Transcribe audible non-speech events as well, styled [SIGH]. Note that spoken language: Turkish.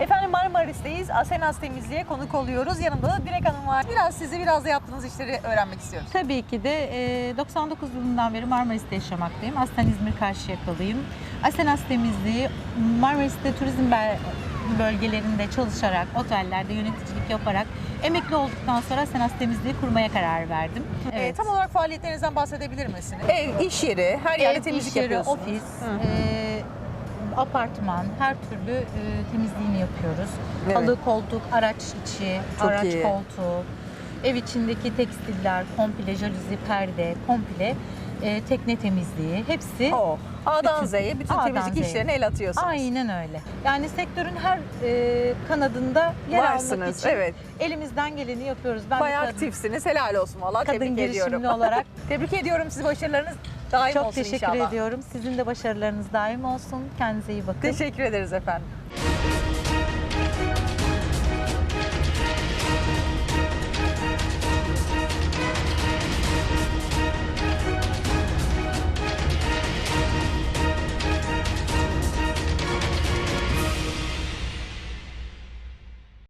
Efendim Marmaris'teyiz. Asenas Temizliğe konuk oluyoruz. Yanımda da Dilek Hanım var. Biraz sizi biraz da yaptığınız işleri öğrenmek istiyoruz. Tabii ki de e, 99 yılından beri Marmaris'te yaşamaktayım. Aslen İzmir Karşıyaka'lıyım. Asenas Temizliği Marmaris'te turizm bölgelerinde çalışarak, otellerde yöneticilik yaparak emekli olduktan sonra Asenas Temizliği kurmaya karar verdim. Ee, tam olarak faaliyetlerinizden bahsedebilir misiniz? Ev, iş yeri, her yerde Ev, temizlik iş yeri, yapıyorsunuz. ofis, hı. e, apartman, her türlü e, temizliğini yapıyoruz. Evet. Halı, koltuk, araç içi, Çok araç iyi. koltuğu, ev içindeki tekstiller, komple jaluzi, perde, komple e, tekne temizliği hepsi Oh, A'dan Bütün- Z'ye bütün A'dan temizlik Z'ye. işlerine el atıyorsunuz. Aynen öyle. Yani sektörün her e, kanadında yer almak Varsınız, için evet. elimizden geleni yapıyoruz. Ben Bayağı kadın- aktifsiniz. Helal olsun valla. Kadın Tebrik ediyorum. girişimli olarak [LAUGHS] Tebrik ediyorum sizi. Başarılarınız daim çok olsun teşekkür inşallah. ediyorum. Sizin de başarılarınız daim olsun. Kendinize iyi bakın. Teşekkür ederiz efendim.